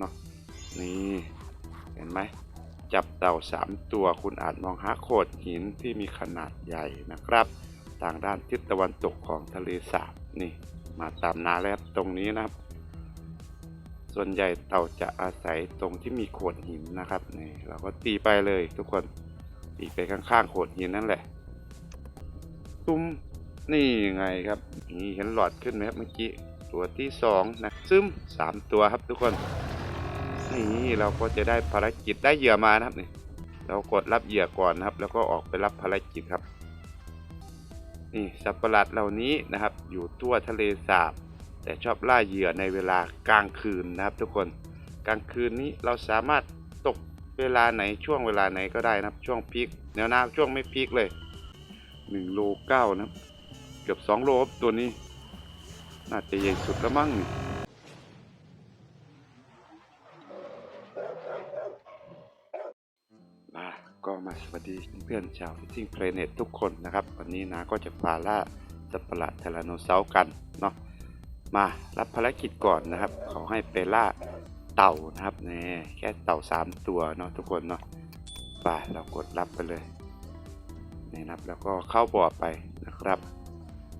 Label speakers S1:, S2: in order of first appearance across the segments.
S1: เนาะนี่เห็นไหมจับเต่าสามตัวคุณอาจมองหาโขดหินที่มีขนาดใหญ่นะครับ ทางด้านทิศตะวันตกของทะเลสาบนี่มาตามนาแรดตรงนี้นะครับ ส่วนใหญ่เต่าจะอาศัยตรงที่มีโขดหินนะครับนี่เราก็ตีไปเลยทุกคนตีไปข้างๆโขดหินนั่นแหละ ตุ้มนี่ไงครับนี่เห็นหลอดขึ้นไหมครับเมื่อกี้ตัวที่สองนะซึมสามตัวครับทุกคน นี่เราก็จะได้ภารกิจได้เหยื่อมานะครับนี่เรากดรับเหยื่อก่อนนะครับ แล้วก็ออกไปรับภารกิจครับ นี่สัตว์ประหลาดเหล่านี้นะครับ อยู่ทั่วทะเลสาบ แต่ชอบล่าเหยื่อในเวลากลางคืนนะครับ ทุกคนกลางคืนนี้เราสามารถตกเวลาไหนช่วงเวลาไหนก็ได้นะครับ ช่วงพีคแนวหน้าช่วงไม่พีคเลย1โล9นะครับ เกือบ 2 โลครับตัวนี้ น่าจะใหญ่สุดแล้วมั้งนี่ มาสวัสดีเพื่อนชาวฟิชชิ่งเพลเน็ตทุกคนนะครับ วันนี้นะก็จะพาล่าสัตว์ประหลาดเทลาโนเซาร์กันเนาะมารับภารกิจก่อนนะครับเขาให้ไปล่าเต่านะครับนี่แค่เต่าสามตัวเนาะทุกคนเนาะไปเรากดรับไปเลยนี่นะครับแล้วก็เข้าบ่อไปนะครับ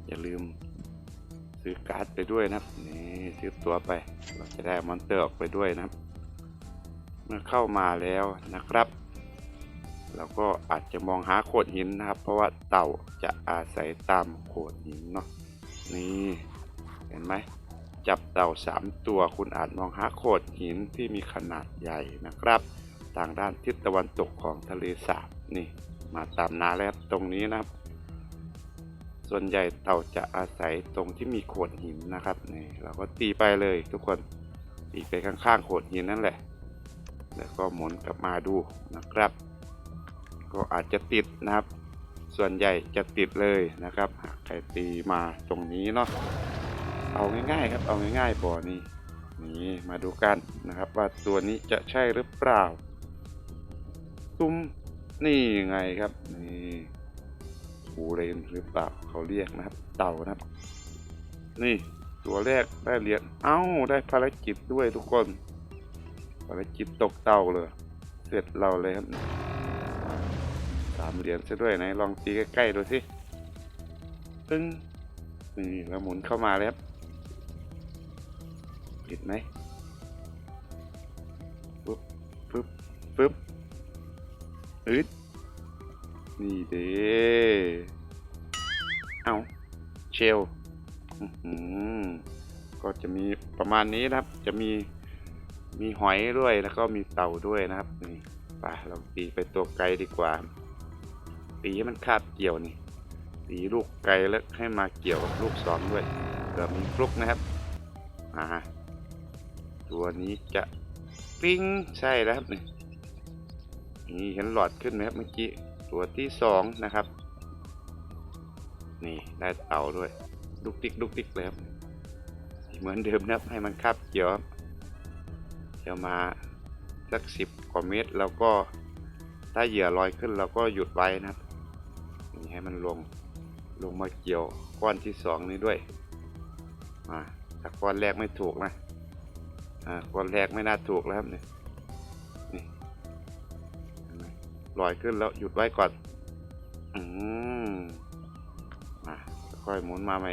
S1: อย่าลืมซื้อการ์ดไปด้วยนะครับนี่ซื้อตัวไปเราจะได้มอนเตอร์ออกไปด้วยนะครับ เมื่อเข้ามาแล้วนะครับ เราก็อาจจะมองหาโขดหินนะครับ เพราะว่าเต่าจะอาศัยตามโขดหินเนาะนี่เห็นไหมจับเต่าสามตัวคุณอาจมองหาโขดหินที่มีขนาดใหญ่นะครับทางด้านทิศตะวันตกของทะเลสาบนี่ มาตามนาแรดตรงนี้นะครับ ส่วนใหญ่เต่าจะอาศัยตรงที่มีโขดหินนะครับนี่เราก็ตีไปเลยทุกคนตีไปข้างๆโขดหินนั่นแหละ แล้วก็หมุนกลับมาดูนะครับ ก็อาจจะติดนะครับ ส่วนใหญ่จะติดเลยนะครับหากใครตีมาตรงนี้เนาะเอาง่ายๆครับเอาง่ายๆบ่อนี้นี่มาดูกันนะครับ ว่าตัวนี้จะใช่หรือเปล่าตุ้มนี่ไงครับนี่ปูเรนหรือเปล่าเขาเรียกนะครับ เต่านะครับ นี่ตัวแรกได้เหรียญเอ้าได้ภารกิจด้วยทุกคน ภารกิจตกเต่าเลย เสร็จเราเลยครับามเหรียญซะด้วยไหนลองตีใกล้ๆดูสิตึ้งนี่แล้วหมุนเข้ามาแล้วปิดไหมปึ๊บปึ๊บปึ๊บอึดนี่เด้เอาเชลก็จะมีประมาณนี้นะครับ จะมีมีหอยด้วยแล้วก็มีเต่าด้วยนะครับนี่ไปเราตีไปตัวไกลดีกว่า ตีให้มันคาบเกี่ยวนี่ตีลูกไกลแล้วให้มาเกี่ยวกับลูกสองด้วยเผื่อมีฟลุกนะครับอ่าตัวนี้จะปิ้งใช่แล้วครับนี่นี่เห็นหลอดขึ้นไหมครับเมื่อกี้ตัวที่สองนะครับ นี่ได้เต่าด้วยดุกดิกดุกดิกเลยครับเหมือนเดิมนะครับให้มันคาบเกี่ยวครับเดี๋ยวมาสักสิบกว่าเมตรแล้วก็ถ้าเหยื่อลอยขึ้นเราก็หยุดไว้นะครับ นี่ให้มันลงลงมาเกี่ยวก้อนที่สองนี้ด้วยอ่าถ้าก้อนแรกไม่ถูกนะอ่าก้อนแรกไม่น่าถูกแล้วครับเนี่ยนี่เห็นไหมลอยขึ้นแล้วหยุดไว้ก่อนอืมมาค่อยหมุนมาใหม่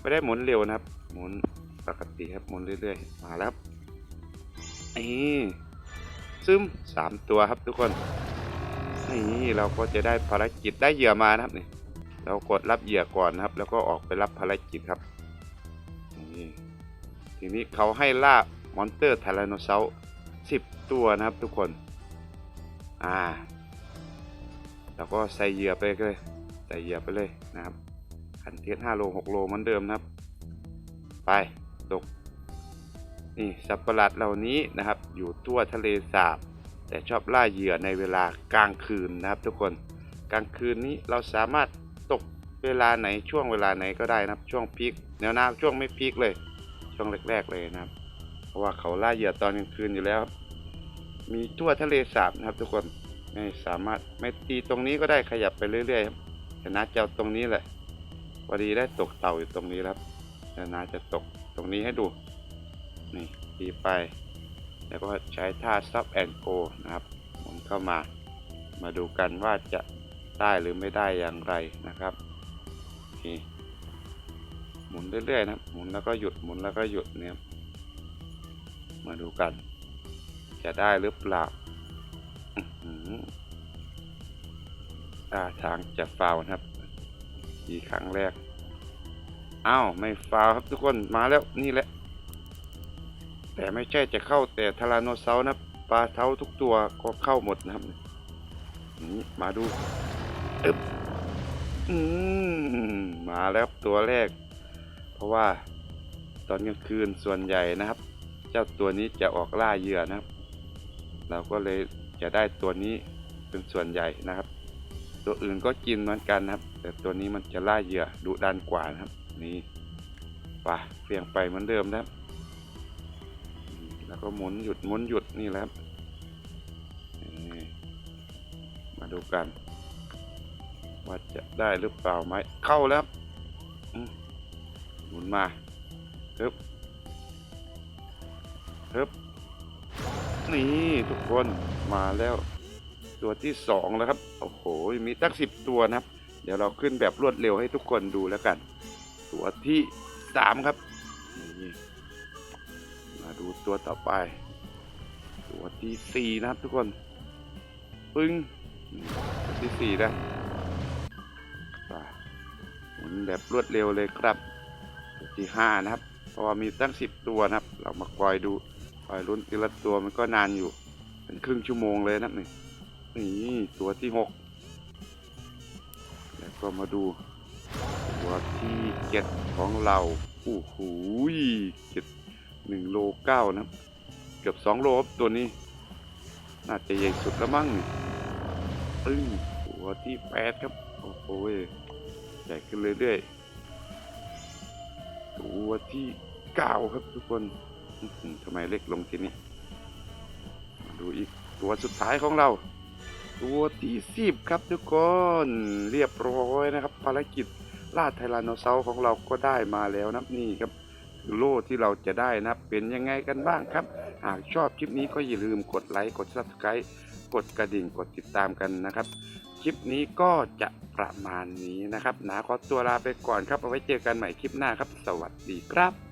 S1: ไม่ได้หมุนเร็วนะครับ หมุนปกติครับหมุนเรื่อยๆมาแล้วนี่ซึมสามตัวครับทุกคน นี่เราก็จะได้ภารกิจได้เหยื่อมานะครับนี่เรากดรับเหยื่อก่อนนะครับ แล้วก็ออกไปรับภารกิจครับนี่ทีนี้เขาให้ล่ามอนเตอร์ไทแรนโนเซาร์สิบตัวนะครับทุกคน อ่าแล้วก็ใส่เหยื่อไปเลย ใส่เหยื่อไปเลยนะครับขันเทสห้าโลหกโลเหมือนเดิมนะครับ ไปตกนี่สัตว์ประหลาดเหล่านี้นะครับ อยู่ทั่วทะเลสาบ แต่ชอบล่าเหยื่อในเวลากลางคืนนะครับ ทุกคนกลางคืนนี้เราสามารถตกเวลาไหนช่วงเวลาไหนก็ได้นะครับ ช่วงพีคแนวหน้าช่วงไม่พีคเลย ช่วงแรกๆเลยนะครับ เพราะว่าเขาล่าเหยื่อตอนกลางคืนอยู่แล้ว มีทั่วทะเลสาบนะครับ ทุกคนไม่สามารถไม่ตีตรงนี้ก็ได้ขยับไปเรื่อยๆครับชนะจะเอาตรงนี้แหละพอดีได้ตกเต่าอยู่ตรงนี้ครับชนะจะตกตรงนี้ให้ดูนี่ตีไป แล้วก็ใช้ท่า stop and go นะครับหมุนเข้ามา มาดูกันว่าจะได้หรือไม่ได้อย่างไรนะครับนี่หมุนเรื่อยๆนะหมุนแล้วก็หยุดหมุนแล้วก็หยุดเนี่ยครับมาดูกัน จะได้หรือเปล่าท่าทางจะฟาวนะครับอีกครั้งแรกอ้าวไม่ฟาวครับทุกคนมาแล้วนี่แหละ แต่ไม่ใช่จะเข้าแต่ทาราโนเซาร์นะปลาเท้าทุกตัวก็เข้าหมดนะครับนี่มาดูอึบอืมมาแล้วครับตัวแรก เพราะว่าตอนกลางคืนส่วนใหญ่นะครับ เจ้าตัวนี้จะออกล่าเหยื่อนะครับ เราก็เลยจะได้ตัวนี้เป็นส่วนใหญ่นะครับ ตัวอื่นก็กินเหมือนกันนะครับ แต่ตัวนี้มันจะล่าเหยื่อดุดันกว่านะครับ นี่ป่ะเปลี่ยงไปเหมือนเดิมนะครับ แล้วก็หมุนหยุดหมุนหยุดนี่แหละครับนี่มาดูกัน ว่าจะได้หรือเปล่าไหมเข้าแล้วหมุนมาฮึบฮึบนี่ทุกคนมาแล้ว ตัวที่สองแล้วครับ โอ้โห มีตั้งสิบตัวนะครับ เดี๋ยวเราขึ้นแบบรวดเร็วให้ทุกคนดูแล้วกัน ตัวที่สามครับนี่ ดูตัวต่อไป ตัวที่สี่นะครับทุกคน ปึ้งที่สี่นะหมุนแบบรวดเร็วเลยครับ ตัวที่ห้านะครับ เพราะว่ามีตั้งสิบตัวนะครับ เรามาคอยดูคอยลุ้นทีละตัวมันก็นานอยู่ เป็นครึ่งชั่วโมงเลยนะนี่นี่ตัวที่หกแล้วก็มาดูตัวที่เจ็ดของเราโอ้โหเจ็ด หนึ่งโลเก้านะครับเกือบสองโลครับตัวนี้ น่าจะใหญ่สุดแล้วมั้งนี่ตึ้งตัวที่แปดครับ โอ้โหใหญ่ขึ้นเรื่อยๆตัวที่เก้าครับทุกคนทำไมเล็กลงทีนี้ดูอีกตัวสุดท้ายของเรา ตัวที่สิบครับทุกคนเรียบร้อยนะครับ ภารกิจล่าไทแรานโนเซาร์ของเราก็ได้มาแล้วนะครับนี่ครับ โล่ที่เราจะได้นะเป็นยังไงกันบ้างครับ หากชอบคลิปนี้ก็อย่าลืมกดไลค์กด subscribe กดกระดิ่งกดติดตามกันนะครับ คลิปนี้ก็จะประมาณนี้นะครับนะขอตัวลาไปก่อนครับเอาไว้เจอกันใหม่คลิปหน้าครับ สวัสดีครับ